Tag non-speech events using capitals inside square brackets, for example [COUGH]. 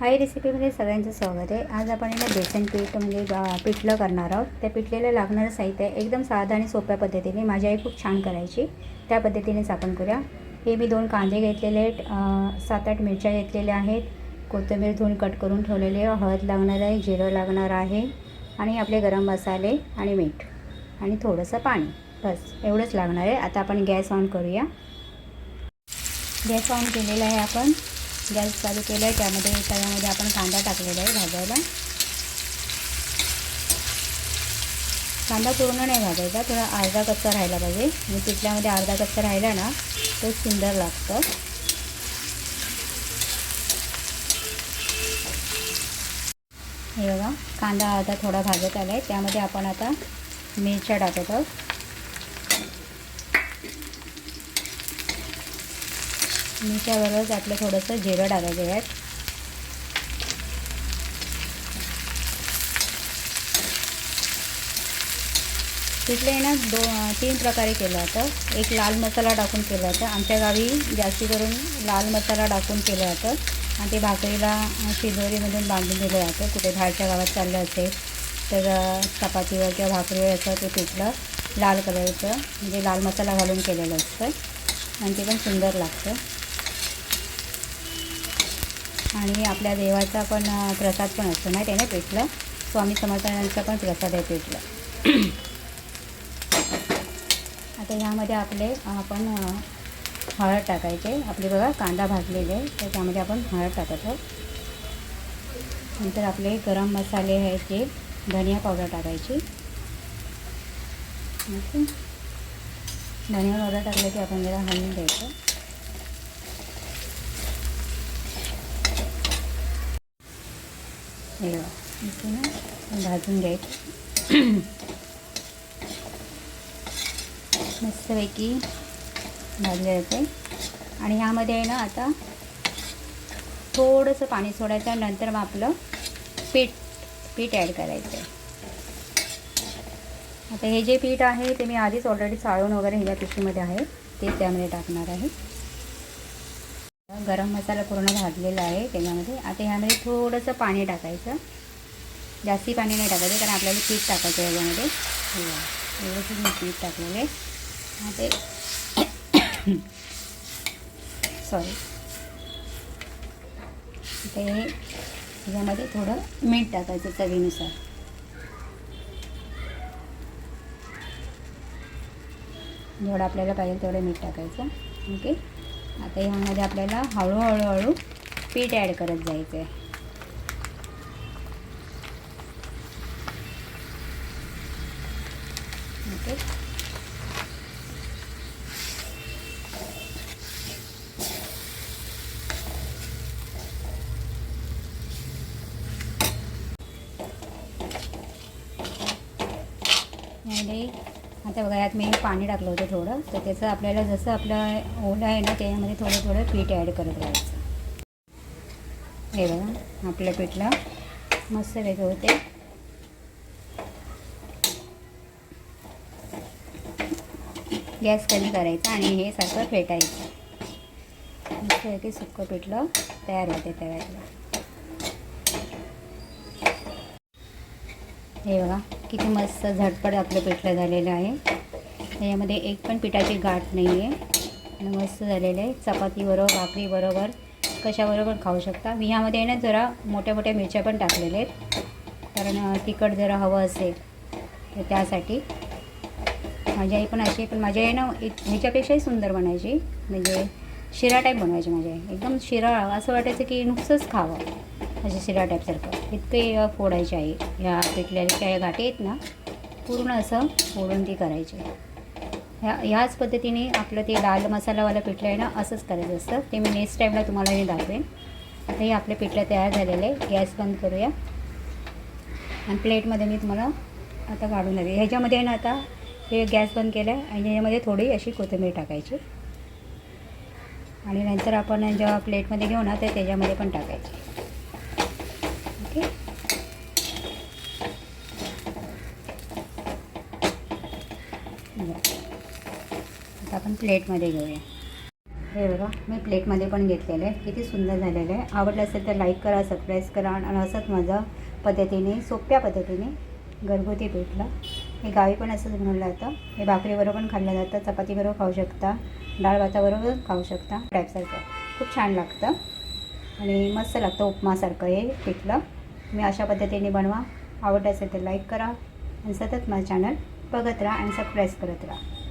हाय रेसिपीमध्ये सगळ्यांचं स्वागत आहे. आज आपण याला बेसन पीठ म्हणजे पिठलं करणार आहोत. त्या पिठलेलं लागणारं साहित्य एकदम साधं आणि सोप्या पद्धतीने माझी आई खूप छान करायची. त्या पद्धतीनेच आपण करूया. हे मी दोन कांदे घेतलेले आहेत. सात आठ मिरच्या घेतलेल्या आहेत. कोथिंबीर धुवून कट करून ठेवलेली आहे. हळद लागणार आहे जिरं लागणार आहे आणि आपले गरम मसाले आणि मीठ आणि थोडंसं पाणी. बस एवढंच लागणार आहे. आता आपण गॅस ऑन करूया. गॅस ऑन केलेला आहे आपण. गॅस चालू केला आहे त्यामध्ये तव्यामध्ये आपण कांदा टाकलेला आहे भाजायला. कांदा पूर्ण नाही भाजायचा थोडा अर्धा कच्चा राहायला पाहिजे. म्हणजे आणि पिठल्यामध्ये अर्धा कच्चा राहिला ना तो सुंदर लागतं. हे बघा कांदा आता थोडा भाजत आला आहे त्यामध्ये आपण आता मिरच्या टाकत आहोत. मिरच्याबरोबरच आपलं थोडंसं जिरं टाकायचं यात तिथले ना दो तीन प्रकारे केलं जातं एक लाल मसाला टाकून केलं जातं आमच्या गावी जास्ती करून लाल मसाला टाकून केलं जातं आणि ते भाकरीला शिजोरीमधून बांधून दिलं जातं कुठे बाहेरच्या गावात चाललं असेल तर चपातीवर किंवा भाकरीवर असं ते पिठलं लाल कलरचं म्हणजे लाल मसाला घालून केलेलं असतं. आणि ते पण सुंदर लागतं. आणि आपल्या देवाचा पण प्रसाद पण असतो माहिती आहे ना पिठलं? स्वामी समर्थांचा पण प्रसाद आहे पिठलं. आता ह्यामध्ये आपले आपण हळद टाकायचे. आपले बघा कांदा भाजलेले आहे तर त्यामध्ये आपण हळद टाकत. आहोत नंतर आपले गरम मसाले आहेत जे धनिया पावडर टाकायची. धनिया पावडर टाकलं की आपण जरा हलवून द्यायचं हे बघा, इथे ना भाजून घ्यायचं मस्तपैकी भाजले जाते आणि ह्यामध्ये आहे ना आता थोडंसं पाणी सोडायचं नंतर मग आपलं पीठ पीठ ॲड करायचं. आहे आता हे जे पीठ आहे ते मी आधीच ऑलरेडी चाळून वगैरे ह्या पिशवीमध्ये आहे. ते त्यामध्ये टाकणार आहे. गरम मसाला पूर्ण भाजलेला आहे त्याच्यामध्ये. आता ह्यामध्ये थोडंसं पाणी टाकायचं. जास्ती पाणी नाही टाकायचं कारण आपल्याला पीठ टाकायचं आहे याच्यामध्ये. व्यवस्थित मी पीठ टाकलेलं आहे. ते सॉरी [COUGHS] ते ह्याच्यामध्ये थोडं मीठ टाकायचं चवीनुसार. जेवढं आपल्याला पाहिजे तेवढं मीठ टाकायचं. ओके? आता ह्यामध्ये आपल्याला हळूहळू हळू पीठ ॲड करत जायचं आहे ओके त्या बघा यात मी पाणी टाकलं होतं थोडं. तर त्याचं आपल्याला जसं आपलं ओलं आहे ना त्याच्यामध्ये थोडं थोडं पीठ ॲड करत राहायचं. हे बघा आपलं पीठला मस्त वेगळं होते. गॅस कमी करायचा आणि हे सारखं फेटायचं. मस्त सुक्कं पिठलं तयार होते तव्यातलं हे बघा किती मस्त झटपट आपलं पिठलं झालेलं आहे. त्याच्यामध्ये एक पण पिठाची गाठ नाही आहे मस्त झालेलं आहे. चपातीबरोबर भाकरीबरोबर कशाबरोबर खाऊ शकता. मी ह्यामध्ये आहे ना जरा मोठ्या मोठ्या मिरच्या पण टाकलेल्या आहेत. कारण तिखट जरा हवं असेल तर त्यासाठी. माझी आई पण अशी पण माझी आई ना एक ह्याच्यापेक्षाही सुंदर बनायची. म्हणजे शिरा टाईप बनवायची माझी आई. एकदम शिरा असं वाटायचं की नुकसंच खावं. असे शिरा टाईपसारखं इतके फोडायचे आहे ह्या पिठल्याच्या ह्या गाठी आहेत ना पूर्ण असं फोडून ती करायची. ह्या ह्याच पद्धतीने आपलं ते लाल मसालावालं पिठलं आहे ना असंच करायचं असतं. ते मी नेक्स्ट टाईमला तुम्हाला मी दाखवेन. आता हे आपले पिठलं तयार झालेलं आहे. गॅस बंद करूया. आणि प्लेटमध्ये मी तुम्हाला आता काढून देते. ह्याच्यामध्ये आहे ना आता हे गॅस बंद केलं आहे आणि ह्याच्यामध्ये थोडी अशी कोथिंबीर टाकायची. आणि नंतर आपण जेव्हा प्लेटमध्ये घेऊ ना तर त्याच्यामध्ये पण टाकायची. ओके आता आपण प्लेटमध्ये घेऊया. हे बघा मी प्लेटमध्ये पण घेतलेलं आहे किती सुंदर झालेलं आहे. आवडलं असेल तर लाईक करा सबस्क्राईब करा आणि असंच माझं पद्धतीने सोप्या पद्धतीने घरगुती पिठलं. हे गावी पण असंच बनवलं जातं. हे भाकरीबरोबर पण खाल्लं जातं. चपातीबरोबर खाऊ शकता. डाळ भाताबरोबर खाऊ शकता. टाईपसारखं खूप छान लागतं. आणि मस्त लागतं उपमासारखं हे पिठलं. मी अशा पद्धतीने बनवा. आवडत असेल तर लाईक करा. आणि सतत माझं चॅनल बघत राहा आणि सबस्क्राईब करत राहा.